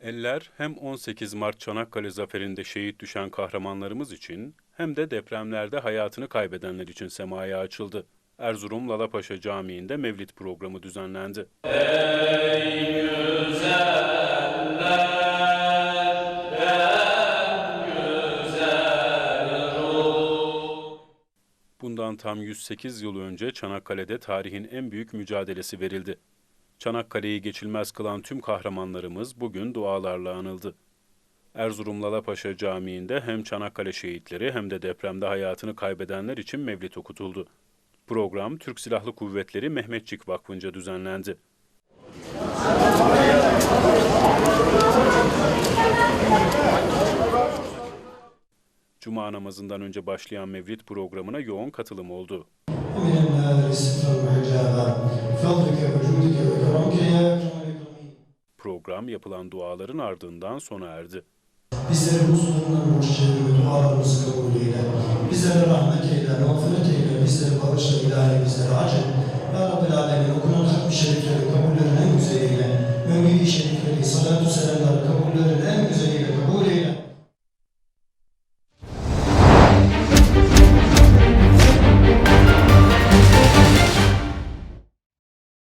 Eller hem 18 Mart Çanakkale Zaferi'nde şehit düşen kahramanlarımız için hem de depremlerde hayatını kaybedenler için semaya açıldı. Erzurum Lalapaşa Camii'nde Mevlid programı düzenlendi. Bundan tam 108 yıl önce Çanakkale'de tarihin en büyük mücadelesi verildi. Çanakkale'yi geçilmez kılan tüm kahramanlarımız bugün dualarla anıldı. Erzurum Lalapaşa Camii'nde hem Çanakkale şehitleri hem de depremde hayatını kaybedenler için mevlid okutuldu. Program Türk Silahlı Kuvvetleri Mehmetçik Vakfı'nca düzenlendi. Cuma namazından önce başlayan mevlid programına yoğun katılım oldu. Program yapılan duaların ardından sona erdi. Bizleri huzurundan borçlarını ve dualarımızı kabul eyle. Bizlere rahmet eyle, mağfiret eyle, bizleri bağışla ilahi, bizleri acil. Ya Rabbil Alemin okunan hak bir şerifleri kabullerine güzel eyle. Mevlid-i şerifleri, salatu selam